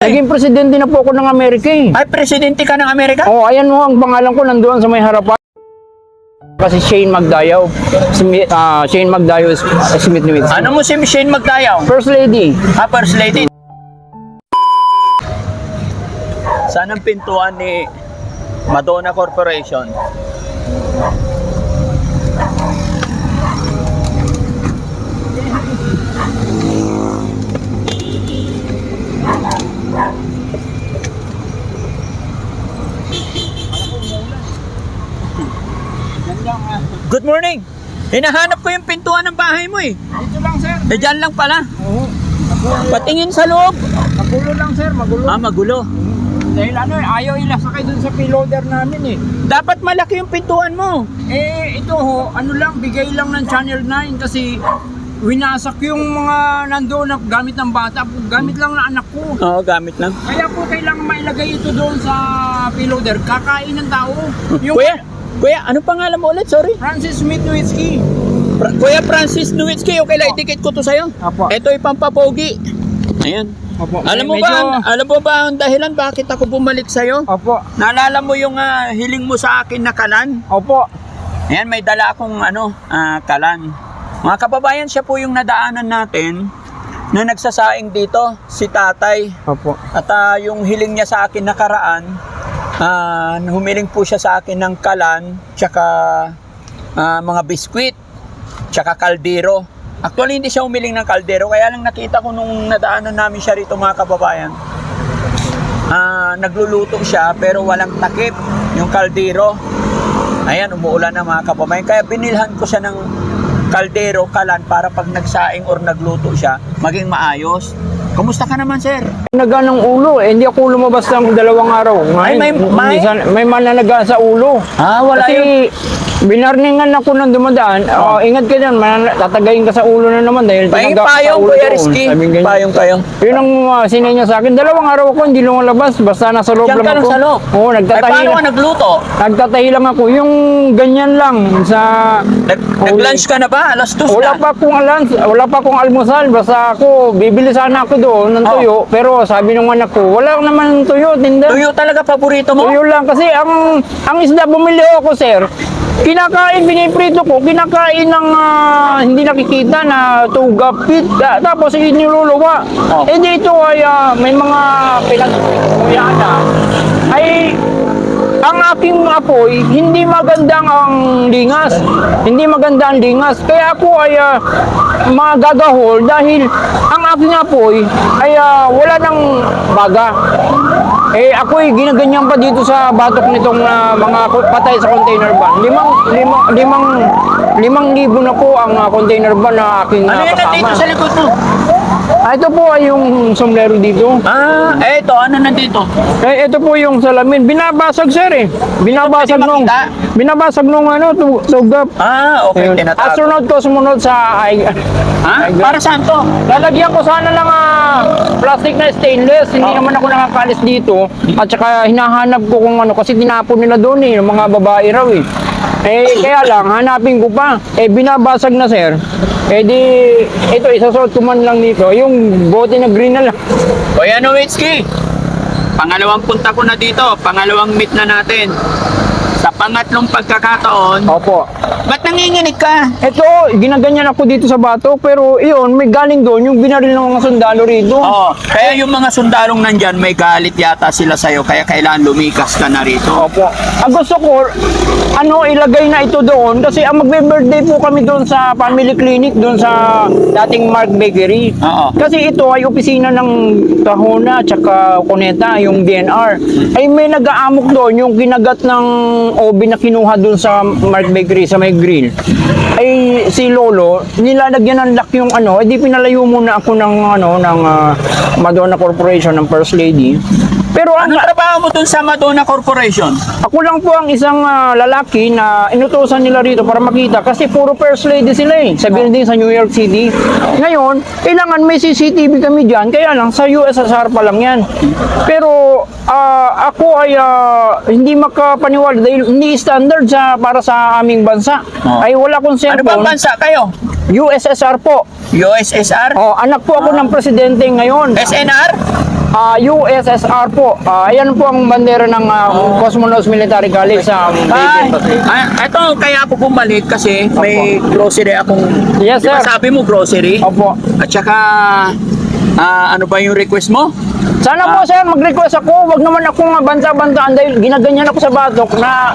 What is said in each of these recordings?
Naging presidente na po ako ng Amerika eh. Ay, presidente ka ng Amerika? Oh, ayan mo ang pangalan ko nandoon sa may harapan. Kasi Shane Magdayaw. Smith, ah, Shane Magdayaw is Smith Nimitz. Ano mo si Michelle Magdayaw? First lady. Ha, First Lady? Saan ang pintuan ni Madonna Corporation? Good morning! Hinahanap ko yung pintuan ng bahay mo eh. Dito lang sir. Eh, dyan lang pala. Oo. Patingin sa loob. Magulo lang sir, magulo. Ah, magulo. Dahil ano eh, ayaw ilasakay dun sa piloder namin eh. Dapat malaki yung pintuan mo. Eh, ito ho, ano lang, bigay lang ng Channel 9 kasi winasak yung mga nandoon na gamit ng bata, gamit lang na anak ko. Oo, gamit lang. Kaya po kailangan mailagay ito doon sa piloder, kakain ng tao. Yung Kuya, kuya, ano pangalan mo ulit? Sorry. Francis Smith Nowitzki. Fra- kuya Francis Nowicki, okay lang itikit ko to sa'yo. Apo. Ito yung pampapogi. Ayan. Opo. Alam mo Medyo- ba, ang- alam mo ba ang dahilan bakit ako bumalik sa'yo? Opo. Naalala mo yung ah, hiling mo sa akin na kalan? Opo. Ayan, may dala akong ano, ah, kalan. Mga kababayan, siya po yung nadaanan natin na nagsasaing dito, si tatay. Opo. At ah, yung hiling niya sa akin nakaraan, ah, humiling po siya sa akin ng kalan, tsaka ah, mga biskwit, tsaka kaldero. Actually, hindi siya humiling ng kaldero, kaya lang nakita ko nung nadaanan namin siya rito mga kababayan. Ah, nagluluto siya pero walang takip yung kaldero. Ayan, umuulan na mga kababayan. Kaya binilhan ko siya ng kaldero, kalan para pag nagsaing or nagluto siya, maging maayos. Kumusta ka naman, sir? Naga ng ulo, eh, hindi ako lumabas ng dalawang araw. Ngayon, Ay, may- may- minsan, may mananaga sa ulo. Ah, wala Kasi binarningan ako ng dumadaan, oh. ingat ka dyan, manana- tatagayin ka sa ulo na naman dahil Payong ka sa payong, ulo Kuya. Rizky. Payong kayo. Yun ang uh, sinay niya sa akin. Dalawang araw ako, hindi lumalabas. Basta nasa loob Diyan lang ka lang ako. sa loob. Oo, Ay, nagtatahi paano ka nagluto? Nagtatahi lang ako. Yung ganyan lang sa... Nag, nag-lunch ka na ba? Alas dos Wala na. pa akong alam, wala pa akong almusal. Basta ako, bibili sana ako doon ng Oh. tuyo. Pero sabi ng anak ko, wala naman tuyo, tinda. Tuyo talaga paborito mo? Tuyo lang kasi ang ang isda bumili ako sir. Kinakain, piniprito ko, kinakain ng ah, hindi nakikita na tugapit, ah, tapos iniluluwa. Oh. Eh dito ay ah, may mga pinagkuyana. Ay, ang aking apoy, hindi magandang ang lingas. Hindi maganda ang lingas. Kaya ako ay ah, magagahol dahil ang aking apoy ay ah, wala ng baga. Eh ako'y ginaganyan pa dito sa batok nitong ah, mga patay sa container van. Limang, limang, limang, limang libo na po ang ah, container van na aking Ano ah, yan nandito sa likod mo? Ah, ito po ay yung sombrero dito. Ah, eh, ito, ano nandito? Eh, ito po yung salamin. Binabasag sir eh. Binabasag Pwede nung, makita? binabasag nung ano, tu- tugap. Ah, okay, Ayun. tinatago. Astronaut ko sumunod sa ay, Ha? Para saan to? Lalagyan ko sana ng ah, plastic na stainless. Hindi Oh. naman ako nakakalis dito. At saka hinahanap ko kung ano kasi tinapon nila doon eh, yung mga babae raw eh. Eh kaya lang hanapin ko pa. Eh binabasag na sir. Eh di ito isasuot ko man lang dito yung bote na green na lang. Kuya Nowicki, pangalawang punta ko na dito, pangalawang meet na natin. Sa pangatlong pagkakataon, Opo. ba't nanginginig ka? Ito, ginaganyan ako dito sa bato, pero iyon, may galing doon, yung binaril ng mga sundalo rito. Oo, kaya yung mga sundalong nandyan, may galit yata sila sa'yo, kaya kailangan lumikas ka na rito. Opo. Ang gusto ko, ano, ilagay na ito doon, kasi ang magbe-birthday po kami doon sa family clinic, doon sa dating Mark Bakery. Oo. Kasi ito ay opisina ng Tahona, tsaka Cuneta, yung DNR. Ay may nag-aamok doon, yung kinagat ng OB na kinuha doon sa Mark Bakery, sa may grill. Ay si Lolo, nilalagyan ng lock yung ano, hindi pinalayo muna ako ng ano ng ah, Madonna Corporation ng First Lady. Pero ang, Anong trabaho mo dun sa Madonna Corporation? ako lang po ang isang ah, lalaki na inutusan nila rito para makita kasi puro first lady sila eh sa building sa New York City. Ngayon, kailangan may CCTV kami dyan, kaya lang sa USSR pa lang yan. Pero ah, ako ay ah, hindi makapaniwala dahil hindi standard sa para sa aming bansa. Oh. Ay wala kong Ano bang cellphone. bansa kayo? USSR po. USSR? Oh, anak po ako ng presidente ngayon. SNR? Ah, USSR po. Ah, ayan po ang bandera ng ah, Cosmonauts Military College sa um, Ay, ay, ito, kaya ako bumalik kasi may grocery akong... Yes, Di ba sir. sabi mo grocery? Opo. At saka, ah, ano ba yung request mo? Sana po sir, mag-request ako. Wag naman akong banta-bantaan dahil ginaganyan ako sa batok na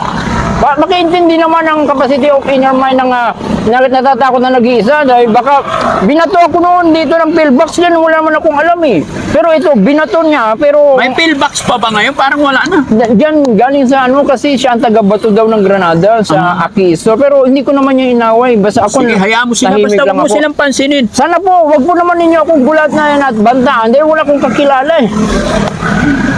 ba, makiintindi naman ang capacity of inner mind ng uh, natatakot na nag-iisa dahil baka binato ako noon dito ng pillbox yan wala naman akong alam eh pero ito binato niya pero May pillbox pa ba ngayon? Parang wala na. Diyan galing sa ano kasi siya ang taga-bato daw ng Granada sa Akiso pero hindi ko naman niya inaway basta ako Sige, hayaan mo sila. Basta huwag mo ako. silang pansinin. Sana po, wag po naman ninyo akong gulat na yan at bantaan dahil wala akong kakilala eh.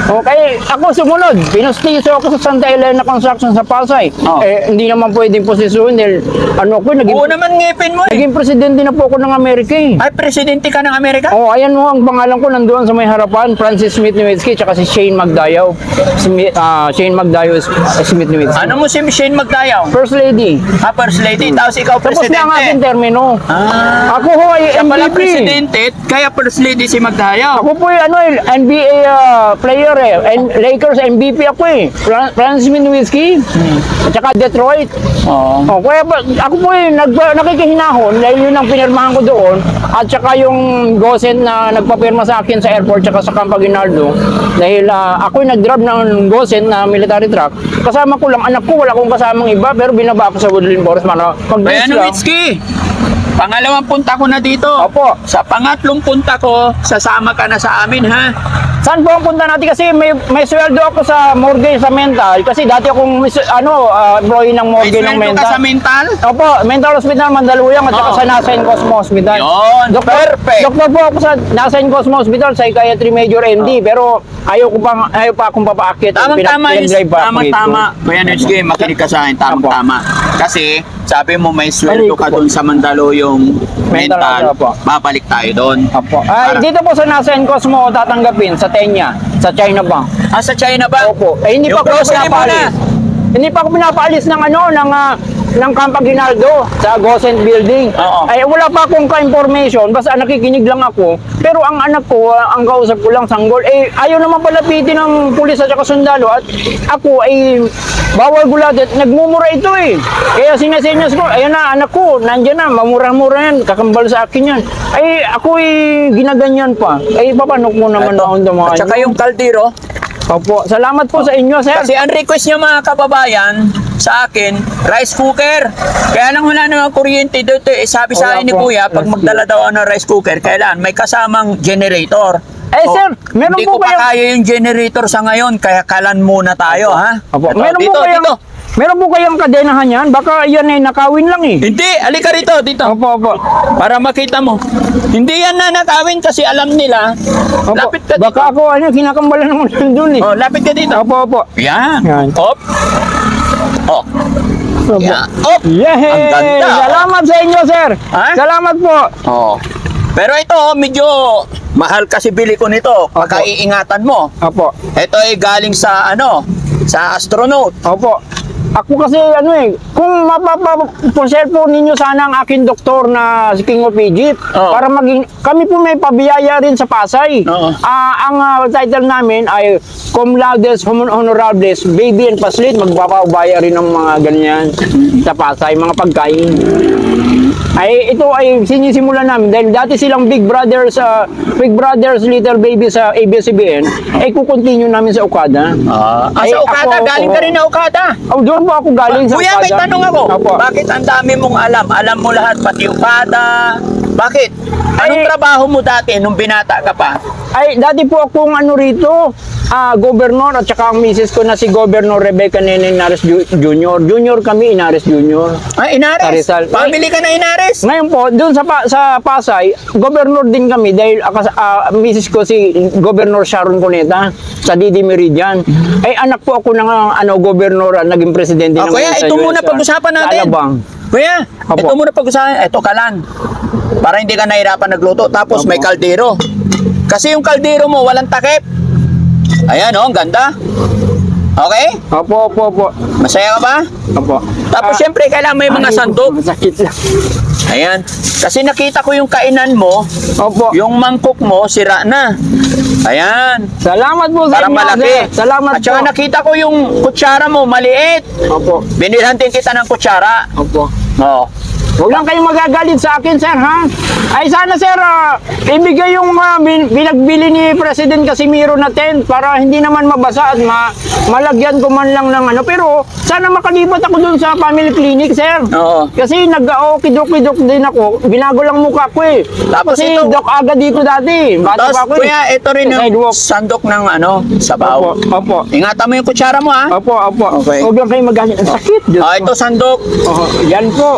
Okay, ako sumunod. Pinustiso ako sa Santa Elena Construction sa Pasay. Oh. Eh, hindi naman pwedeng posisyon dahil ano ko, naging, Oo naman ngipin mo eh. naging presidente na po ako ng Amerika eh. Ay, presidente ka ng Amerika? Oh, ayan mo ang pangalan ko nandoon sa may harapan, Francis Smith Niewski tsaka si Shane Magdayaw. Smith, ah, Shane Magdayaw is- Smith Niewski. Ano mo si Michelle Magdayaw? First lady. Ah, first lady. Tapos ikaw Tapos na ang aking presidente. termino. Ah, Ako ho ay siya MVP. presidente, kaya first lady si Magdayaw. Ako po yung ano, NBA ah, player eh. And Lakers MVP ako eh. Fran- Francis Minwiski. At saka Detroit. Oo. Oh, kaya ba, ako po eh, nag, nakikihinahon dahil yun ang pinirmahan ko doon. At saka yung Gosen na nagpapirma sa akin sa airport tsaka sa Campo Aguinaldo. Dahil ah, ako yung nag-grab ng Gosen na military truck. Kasama ko lang anak ko, wala akong kasamang iba pero binaba ko sa Woodland Forest para pag Kaya lang. ano? Pangalawang punta ko na dito. Opo. Sa pangatlong punta ko, sasama ka na sa amin, ha? Saan po ang punta natin? Kasi may, may sweldo ako sa mortgage sa mental. Kasi dati akong ano, ah, employee ng sweldo ng ka mental. sa mental? Opo, mental hospital Mandaluyong at saka Oo. sa Nasain Cosmo Hospital. Yun, Doktor, perfect. Doktor po ako sa Nasain Cosmo Hospital, Psychiatry Major MD, pero ayaw ko pang ayaw pa akong papaakit. Tamang-tama yun. Pinag-drive pa ako Tamang-tama. dito. Kuya Netsky, makinig ka sa akin. Tamang-tama. Kasi, sabi mo may sweldo ka doon sa Mandaluyong Mental mental. Babalik tayo doon. Opo. Ay, Para- dito po sa Nasain Cosmo tatanggapin sa Tenya, sa China Bank. Ah, sa China ba? Opo. Eh, hindi Yung pa ako mo pinapaalis. na. Hindi pa ako pinapaalis ng ano, ng, ah, ng Camp Aguinaldo sa Gosen Building. Oo. Ay, wala pa akong ka-information, basta nakikinig lang ako. Pero ang anak ko, ang kausap ko lang sanggol, eh, ayaw naman palapitin ng pulis at saka sundalo. At ako ay bawal gulatit. Nagmumura ito eh. Kaya sinesenyas ko, ayun na, anak ko, nandyan na, mamura-mura yan, kakambal sa akin yan. Ay, ako ay ginaganyan pa. Ay, paano ko naman Ito. naundamaan At saka yun? yung kaldero. Opo, salamat po sa inyo, sir. Kasi ang request niyo mga kababayan sa akin, rice cooker. Kaya lang wala naman kuryente dito. Eh, sabi sa akin ni po. Kuya, pag magdala daw ako ng rice cooker, kailan may kasamang generator. Eh, Oh, sir, meron hindi ko po pa kayong- kaya yung generator sa ngayon, kaya kalan muna tayo, ha? Opo, Ito, meron dito, po kayong, dito. meron po kayong kadenahan yan? Baka yan ay nakawin lang eh. Hindi, alika rito, dito. Opo, opo. Para makita mo. Hindi yan na nakawin kasi alam nila. opo. Lapit ka dito. Baka ako, ano, kinakambalan naman dun eh. Oh, lapit ka dito. Opo, opo. Yan. Yan. Op. Oh. Yan. Op. Yay! Ang ganda. Salamat sa inyo, sir. Ha? Salamat po. Oh. Pero ito, medyo mahal kasi bili ko nito. Pagka iingatan mo. Opo. Ito ay galing sa ano, sa astronaut. Opo. Ako kasi ano eh, kung mapapaponsel po ninyo sana ang aking doktor na si King of Egypt Oo. para maging, kami po may pabiyaya rin sa Pasay. Oo. Ah, ang ah, title namin ay Cum Laudes Hon- Honorables Baby and Paslit, magpapabaya rin ng mga ganyan sa Pasay, mga pagkain. Ay ito ay sinisimulan namin dahil dati silang Big Brothers sa Big Brothers Little Baby sa ABS-CBN, ay kukontinue namin sa Okada. Ah, Ay, sa Okada, ako- galing ka rin na Okada. Oh, doon po ako galing sa Kuya, may tanong ako. Bakit ang dami mong alam? Alam mo lahat, pati Okada, Bakit? Anong Ay- trabaho mo dati nung binata ka pa? Ay, dati po akong ano rito, ah, governor at saka ang misis ko na si Governor Rebecca Nene Inares Jr. Junior kami, Inares Jr. Ay, Inares. Sa Rizal. Family ka na Inares. Ngayon po, doon sa, sa Pasay, governor din kami dahil ah, misis ko si Governor Sharon Cuneta sa Didi Meridian. Ay anak po ako ng ah, ano, governor, ah, naging presidente Oh, ng kuya, sa ito US, muna ah, pag-usapan sa natin. Alabang. Kuya, Opo. ito muna pag-usapan. Ito ka lang. Para hindi ka nahirapan nagluto. Tapos Opo. may kaldero. Kasi yung kaldero mo, walang takip. Ayan, oh, ang ganda. Okay? Opo, opo, opo. Masaya ka ba? Opo. Tapos Ah, syempre, kailangan may mga ay, sandok. Masakit lang. Ayan. Kasi nakita ko yung kainan mo, Opo. yung mangkok mo, sira na. Ayan. Salamat po sa Para inyo, malaki. sir. Salamat At saka po. nakita ko yung kutsara mo, maliit. Opo. Binilhan din kita ng kutsara. Opo. Oo. Huwag lang kayong magagalit sa akin, sir, ha? Ay, sana, sir, ah, ibigay yung ah, bin- pinagbili ni President Casimiro na tent para hindi naman mabasa at ma malagyan ko man lang ng ano. Pero, sana makalipat ako dun sa family clinic, sir. Oo. Kasi nag-kidok-kidok din ako. Binago lang mukha ko eh. Tapos Kasi ito- Doc Aga dito dati. Bata Tapos, pa ako eh. kuya, ito rin yung sidewalk. sandok ng ano, sabaw. Opo, opo. Ingatan mo yung kutsara mo, ha? Opo, opo. Okay. Huwag lang kayong magalit. Ang sakit. Diyos ko. ito sandok. Oh, yan po.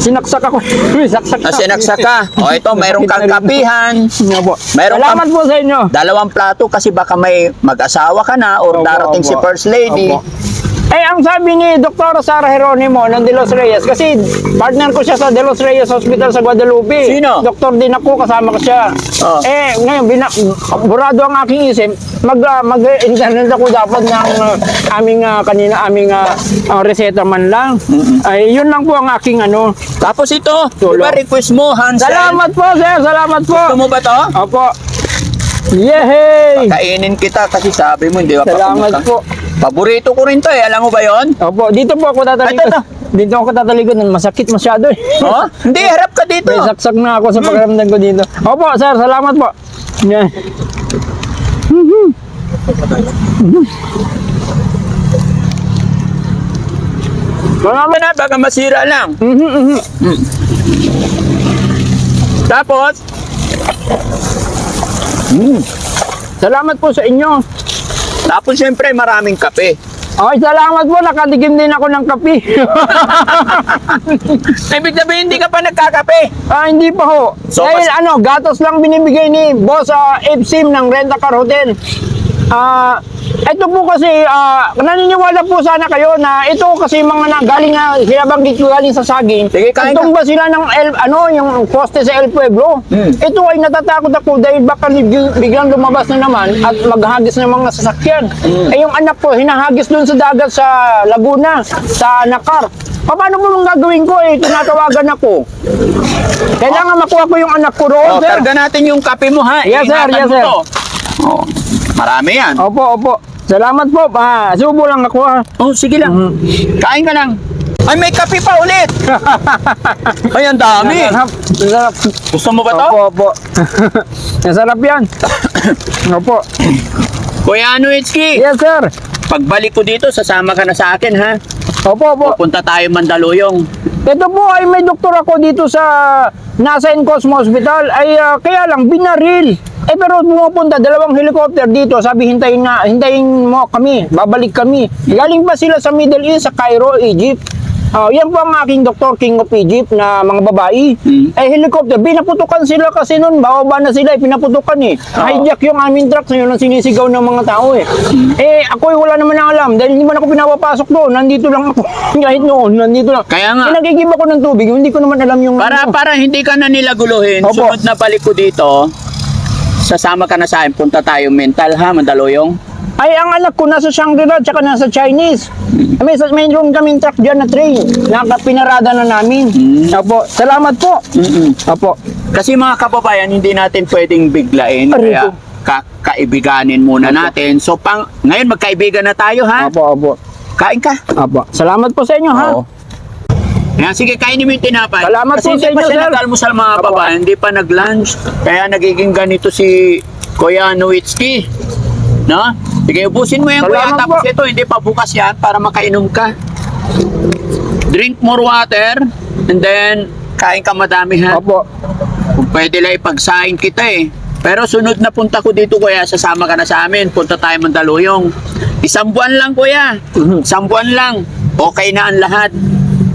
Sinaksak ako. Uy, saksak Ah, sinaksak ka. O, ito, mayroong kang kapihan. Mayroong Salamat po sa inyo. Dalawang plato kasi baka may mag-asawa ka na or Opo, darating si. First Lady. Opo. Eh, ang sabi ni Dr. Sara Geronimo ng De Los Reyes, kasi partner ko siya sa De Los Reyes Hospital sa Guadalupe. Sino? Doktor din ako, kasama ko siya. Oh. Eh, ngayon, bina, burado ang aking isip, mag, ah, mag-internet ako dapat ng ah, aming ah, kanina, aming ah, ah, reseta man lang. Ay, yun lang po ang aking ano. Tapos ito, Tulo. diba request mo, Hansel? Salamat po, sir. Salamat po. Gusto mo ba to? Opo. Yehey! Kainin kita kasi sabi mo, hindi ba Salamat papunta? po. Paborito ko rin to eh, alam mo ba yon? Opo, dito po ako tatalikod. Ito. Dito ako tatalikod. Masakit masyado eh. Oh? Hindi, harap ka dito. May saksak na ako sa pakiramdam ko dito. Opo, sir, salamat po. Yeah. Mga na, baka masira lang. Mhm. Tapos, Salamat po sa inyo. Tapos syempre maraming kape. Okay, salamat po. Nakatikim din ako ng kape. Ibig sabihin, hindi ka pa nagkakape. ah, hindi pa ho. So, Dahil mas- ano, gatos lang binibigay ni boss sa FSIM ng Rent-A-Car Hotel. Ah, ito po kasi, ah, naniniwala po sana kayo na ito kasi mga na, galing na, sinabanggit ko galing sa saging. Sige, kain ka. Tumba sila ng El, ano, yung poste sa El Pueblo. Hmm. Ito ay natatakot ako dahil baka big- biglang lumabas na naman at maghagis ng mga sasakyan. Hmm. Eh yung anak ko, hinahagis doon sa dagat sa Laguna, sa Nakar. Paano mo mong gagawin ko eh? Tinatawagan ako. Kailangan makuha ko yung anak ko roon, Oh, sir. karga natin yung kape mo ha. Yes, sir. Yes, sir. to. Oh, marami yan. Opo, opo. Salamat po. Ah, subo lang ako ha. Oh, sige lang. Kain ka lang. Ay, may kape pa ulit. Ay, ang dami. Masarap. Masarap. Gusto mo ba to? Opo, opo. Masarap yan. Opo. Kuya Anuitski, Yes, sir. pagbalik ko dito, sasama ka na sa akin ha. Opo, opo. Pupunta tayo Mandaluyong. Ito po ay may doktor ako dito sa nasa in Cosmo Hospital ay ah, kaya lang binaril. Eh pero pumupunta dalawang helicopter dito, sabi hintayin na hintayin mo kami, babalik kami. Galing pa sila sa Middle East sa Cairo, Egypt. Ah, yan po ang aking doktor King of Egypt na mga babae. Hmm. Eh helicopter, pinaputukan sila kasi noon, bababa na sila, eh, pinaputukan eh. Oo. Hijack yung aming truck, yun ang sinisigaw ng mga tao eh. Hmm. Eh ako wala naman ang alam dahil hindi man ako pinapapasok doon, nandito lang ako. Kahit noon, nandito lang. Kaya nga. Pinagigib ako ng tubig, hindi ko naman alam yung... Para ano. para hindi ka na nila guluhin, Opo. sunod na balik ko dito, sasama ka na sa akin, punta tayo mental ha, Mandaluyong. Ay, ang anak ko nasa Shangri-La tsaka nasa Chinese. May, mayroon kaming truck dyan na train. Nakapinarada na namin. Hmm. Opo, salamat po. Mm-mm. Opo. Kasi mga kababayan, hindi natin pwedeng biglain, Aray kaya ka- kaibiganin muna natin. So, pang, ngayon magkaibigan na tayo ha. Opo, opo. Kain ka. Opo. Salamat po sa inyo, ha? Yan, sige, kainin mo yung tinapay. Salamat Kasi po sa inyo, sir. nag-almusal mga Opo. kababayan, hindi pa nag-lunch. Kaya nagiging ganito si Kuya Nowitzki. No? Sige, ubusin mo yan, Kuya. Salamat Tapos po. ito, hindi pa bukas yan para makainom ka. Drink more water and then kain ka madami ha. Opo. pwede lang ipagsain kita eh. Pero sunod na punta ko dito kuya, sasama ka na sa amin. Punta tayo Mandaluyong. Isang buwan lang kuya. Isang buwan lang. Okay na ang lahat.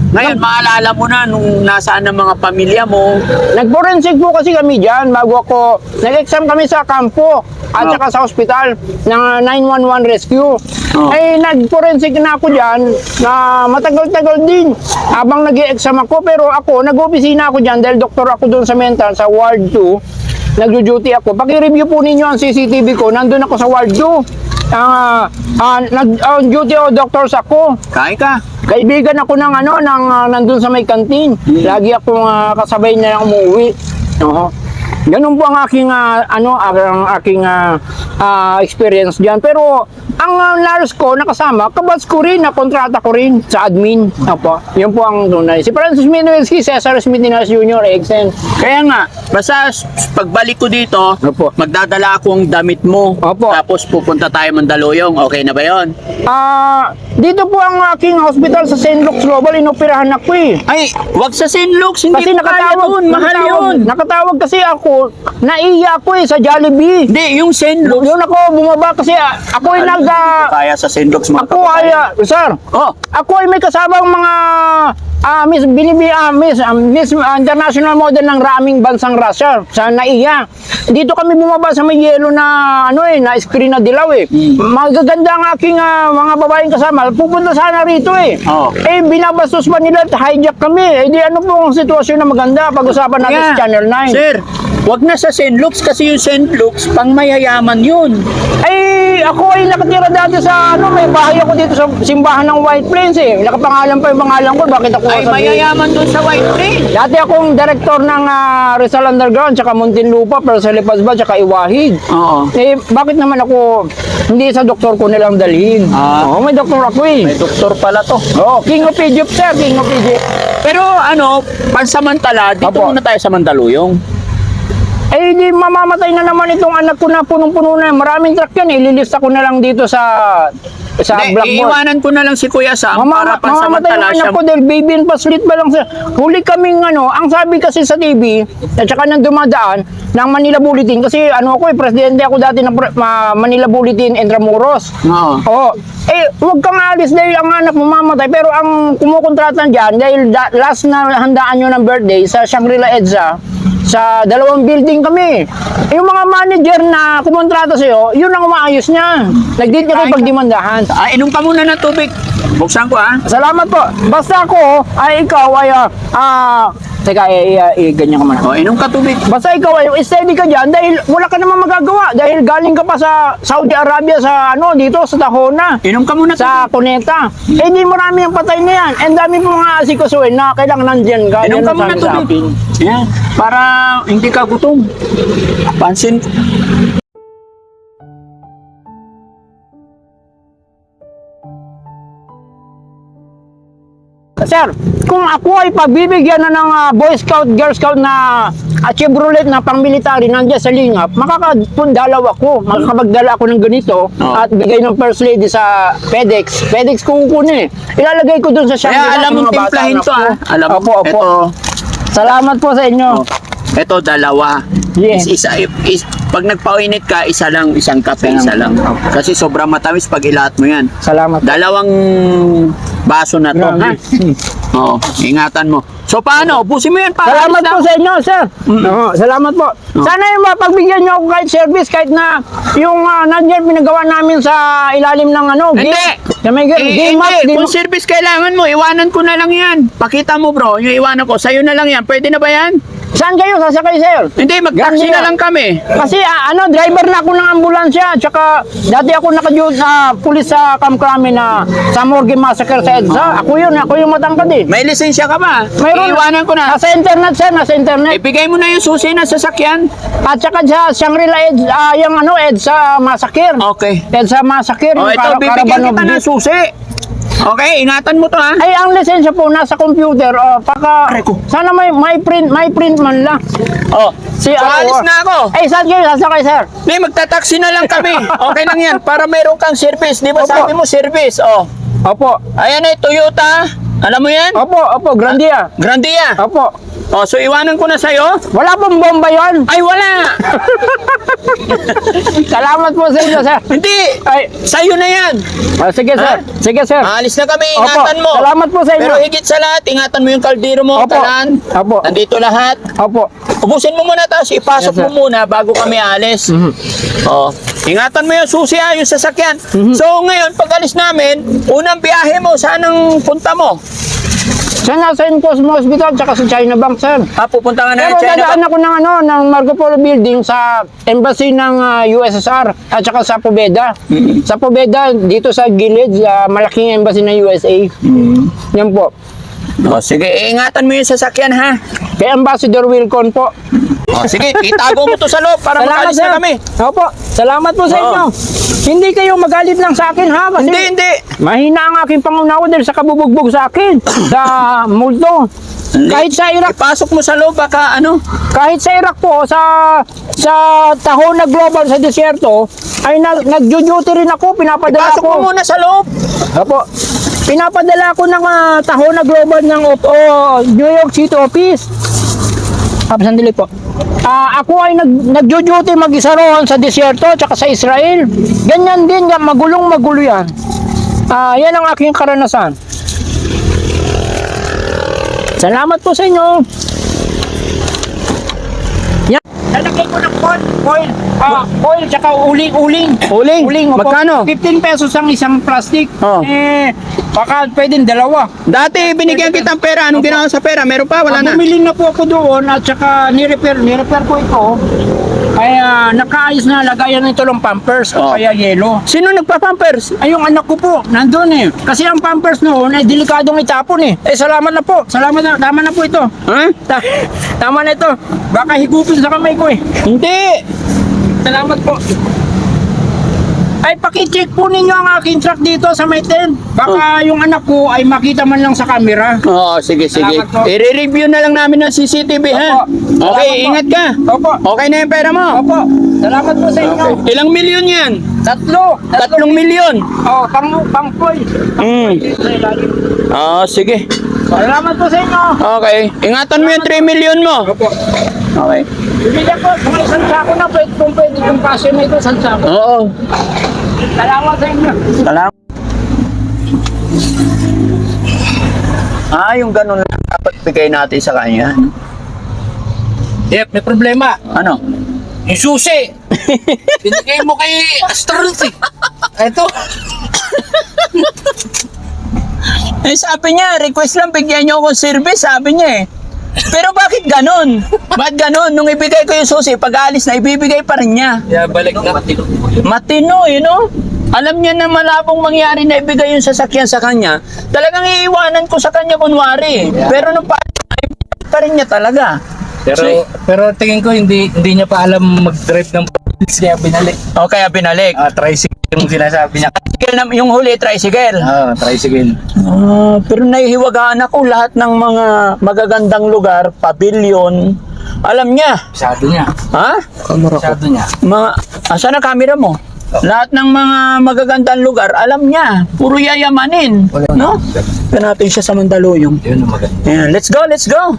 Ngayon, maalala mo na nung nasaan ang mga pamilya mo. Nag-forensic po kasi kami dyan bago ako, nag-exam kami sa kampo at Oh. saka sa ospital ng 911 rescue. Oh. Eh, nag-forensic na ako dyan na matagal-tagal din habang nag exam ako. Pero ako, nag-opisina ako dyan dahil doktor ako doon sa mental sa Ward 2. Nag-duty ako. Paki-review po ninyo ang CCTV ko. Nandun ako sa Ward 2. Ah, ah, nag on duty o doctors ako. Kain ka. Kaibigan ako ng ano, ng ah, nandun sa may kantin. Lagi akong ah, kasabay na umuwi. Oo. Ganun po ang aking ah, ano, ang aking ah, ah, experience diyan. Pero ang uh, nurse ko nakasama, kabats ko rin, na kontrata ko rin sa admin. Opo. Yun po ang tunay. Si Francis Minuelski, Cesar Smith Dinas Jr., Exen. Kaya nga, basta s- pagbalik ko dito, Opo. magdadala ako ang damit mo. Opo. Tapos pupunta tayo Mandaluyong. Okay na ba yon? Ah, dito po ang aking hospital sa St. Luke's Global, inoperahan ako eh. Ay, wag sa St. Luke's. Hindi Kasi ko kaya nakatawag, dun. Mahal nakatawag, yun. Nakatawag kasi ako, naiya ako eh sa Jollibee. Hindi, yung St. Luke's. Yun ako bumaba kasi ah, ako ay nag Ko kaya sa. Luke's mga ako ay ah, sir, Oh, ako ay may kasabang mga ah miss binibi ah, miss ah, miss ah, international model ng raming bansang Russia sa naiya. Dito kami bumaba sa may yelo na ano eh na screen na dilaw eh. Magaganda ang aking ah, mga babaeng kasama. Pupunta sana rito eh. Oh. Eh binabastos pa nila at hijack kami. Eh di ano po ang sitwasyon na maganda pag-usapan natin kaya, sa Channel 9. Sir, wag na sa St. Luke's kasi yung St. Luke's pang mayayaman yun. Ay, ako ay nakatira dati sa ano, may bahay ako dito sa simbahan ng White Plains eh. Nakapangalan pa yung pangalan ko, bakit ako Ay, mayayaman dun sa White Plains. Dati akong director ng ah, Rizal Underground, tsaka Muntinlupa, pero sa Lipasba, tsaka Iwahid. Oo. Eh, bakit naman ako hindi sa doktor ko nilang dalhin? Ah. Oo, may doktor ako eh. May doktor pala to. Oo, King of Egypt, sir, King of Egypt. Pero ano, pansamantala, dito Apo. muna tayo sa Mandaluyong. Eh, di mamamatay na naman itong anak ko na punong-puno na. Maraming truck yan, ililista ko na lang dito sa sa Hindi, blackboard. iiwanan ko na lang si Kuya Sam para Mama, mamamatay pansamantala siya. anak ko dahil baby and paslit pa lang sa huli kaming ano, ang sabi kasi sa TV at saka nang dumadaan ng Manila Bulletin kasi ano ako eh, presidente ako dati ng ma- Manila Bulletin Intramuros. Oo. Oo. Eh, huwag kang alis dahil ang anak mo mamatay. Pero ang kumukontrata dyan, dahil da- last na handaan nyo ng birthday sa Shangri-La Edsa, sa dalawang building kami. Yung mga manager na kumontrata sa'yo, yun ang umaayos niya. Nag-date kayo pagdimandahan. Ah, inom ka muna ng tubig. Buksan ko ah. Salamat po. Basta ako, ay ikaw ay, ah, ah, teka, eh, eh, eh, ganyan ka muna. O, inom ka tubig. Basta ikaw ay steady ka dyan dahil wala ka naman magagawa. Dahil galing ka pa sa Saudi Arabia sa ano, dito sa Tahona. Inom ka muna Sa Cuneta. Eh, di marami ang patay na yan. And dami po mga asikasuin na kailangan nandyan ka. Inom Yan ka ang muna sabi sa tubig. akin. Yan. Para hindi ka gutom. Pansin. Sir, kung ako ay pagbibigyan na ng ah, Boy Scout, Girl Scout na uh, Chevrolet na pang-military nandiyan sa lingap, makakapundalaw ako, makakapagdala ako ng ganito Oo. at bigay ng First Lady sa FedEx. FedEx ko kukunin eh. Ilalagay ko dun sa Kaya Shangri-La alam sa mo mga bata timplahin to ah. Alam mo. Opo, opo. Ito, Salamat po sa inyo. oh, ito dalawa. Yes. Is, isa, is, pag nagpainit ka, isa lang, isang kape, isa lang. Kasi sobrang matamis pag ilat mo yan. Salamat. Dalawang baso na to, ha? Grabe. Oo, ingatan mo. So paano? Ubusin mo yan para Salamat alis po sa inyo, sir. Oo, salamat po. Sana yung mapagbigyan nyo ako kahit service, kahit na yung uh, nandiyan pinagawa namin sa ilalim ng ano, Hindi. game. Sa may Eh, game hindi, game kung service kailangan mo, iwanan ko na lang yan. Pakita mo bro, yung iwanan ko, sa'yo na lang yan. Pwede na ba yan? Saan kayo sasakay, sir? Hindi, mag-taxi na lang kami. Kasi ah, ano, driver na ako ng ambulansya. Tsaka dati ako naka na pulis sa Kamkrami na sa Morgue Massacre sa EDSA. Ako yun, ako yung matangkad eh. May lisensya ka ba? Mayroon. Iiwanan ko na. Nasa internet, sir, nasa internet. Ibigay mo na yung susi na sasakyan. At saka sa Shangri-La Eds, ah, yung ano, EDSA Massacre. Okay. EDSA Massacre, Oh, yung ito, bibigyan of kita ng Death. susi. Okay, ingatan mo to ha. Ay, ang lisensya po nasa computer. Oh, paka, Aray ko. sana may, may print, may print man lang. Oh, Si, so alis oh. na ako. Ay, saan kayo sasakay, sir? Hindi, magta-taxi na lang kami. Okay lang yan, para meron kang service. Di ba Opo. sabi mo service? Oh. Opo. Ayan eh, Toyota. Alam mo yan? Opo, opo, Grandia. Grandia. Opo. Oh, so iwanan ko na sa'yo? Wala pong bomba yon. Ay, wala! Salamat po sa inyo, sir. Hindi! Ay, Sa'yo na yan! ah, sige, sir. Sige, sir. Alis na kami, Opo, ingatan mo! salamat po sa inyo. Pero higit sa lahat, ingatan mo yung kaldero mo, Opo. talan. Opo. Nandito lahat. Opo. Ubusin mo muna tapos ipasok Yes, sir. mo muna bago kami alis. Mhm. Oh. Ingatan mo yung susi ha, yung sasakyan. Mhm. So ngayon, pag alis namin, unang biyahe mo, saan ang punta mo? Sa nasa Cosmo Hospital, tsaka sa China Bank, sir. Ah, pupunta nga na Pero China. dadaan ako ng ano, ng Marco Polo Building sa embassy ng ah, USSR at saka sa Pobeda. Mhm. Sa Pobeda, dito sa gilid, sa malaking embassy ng USA. Yan po. Oh, sige, ingatan mo yung sasakyan ha. Kay Ambassador Wilcon po. Oh, sige, itago mo to sa loob para makalis na kami. Opo. Salamat po sa Oo. inyo. Hindi kayo magalit lang sa akin ha. Kasi Hindi, hindi. Mahina ang aking pangunawa dahil sa kabubugbog sa akin. sa multo. Kahit sa Iraq, Ipasok mo sa loob, baka ano? kahit sa Iraq po, sa sa taho na global sa desierto, ay nag, nag-duty rin ako, pinapadala Ipasok ko. mo muna sa loob. Opo. Pinapadala ko ng ah, taho na global ng oh, New York City office. Ah, sandali po. Ah, ako ay nag nagjo-duty mag-isa roon sa desierto tsaka sa Israel. Ganyan din, yan, magulong magulo yan. Ah, yan ang aking karanasan. Salamat po sa inyo. Yan. Ko ng coil, coil, ah, coil tsaka uling-uling. Uling? Uling, opo. Magkano? 15 pesos ang isang plastic. Oh. Eh, baka pwedeng dalawa. Dati binigyan kitang pera. Anong ginawa sa pera? Meron pa? Wala Ah, na. Bumili na po ako doon at saka ni-repair, ni-repair ko ito. Ay, ah, nakaayos na lagayan nito ng pampers o Oh. kaya yelo. Sino nagpa-pampers? Ay, yung anak ko po, nandun eh. Kasi ang pampers noon ay delikadong itapon eh. Eh, salamat na po. Salamat na. Tama na po ito. Ha? Ta- tama na ito. Baka higupin sa kamay ko eh. Hindi. Salamat po. Ay, pakicheck po ninyo ang aking truck dito sa may tent. Baka yung anak ko ay makita man lang sa camera. Oo, sige, sige. Salamat po. I-review na lang namin ng CCTV, ha? Opo. Okay, Salamat po. ingat ka. Opo. Okay na yung pera mo? Opo. Salamat po sa inyo. Okay. Ilang milyon yan? Tatlo. Tatlong milyon. Oh, pang pang poy. Mm. Oo, sige. Salamat po sa inyo. Okay. Ingatan mo yung 3 milyon mo. Opo. Okay. Bibigyan ko mga isang sako na pwede kung pwede yung passion na ito isang sako. Oo. Salamat sa inyo. Salamat. Ah, yung ganun lang dapat bigay natin sa kanya. Yep, may problema. Ano? Yung susi. Binigay mo kay Astronauts eh. Ito. Eh, sabi niya, request lang bigyan niyo akong service, sabi niya eh. Pero bakit ganun? Bakit ganun? Nung ibigay ko yung susi, pag alis na, ibibigay pa rin niya. Yeah, balik na. Matino, you know? Alam niya na malabong mangyari na ibigay yung sasakyan sa kanya. Talagang iiwanan ko sa kanya kunwari. Pero nung pa, pa rin niya talaga. Pero So, pero tingin ko hindi hindi niya pa alam mag-drive ng kaya binalik. o kaya binalik. Ah, tricycle yung sinasabi niya. Tricycle na, yung huli, tricycle. Ah, tricycle. Ah, pero nahihiwagaan ako lahat ng mga magagandang lugar, pavilion. Alam niya. Masyado niya. Ha? Masyado niya. Mga, asan ang camera mo? Lahat ng mga magagandang lugar, alam niya. Puro yayamanin. Wala. No? Ito natin siya sa Mandaluyong. Yun ang maganda. Ayan, let's go, let's go.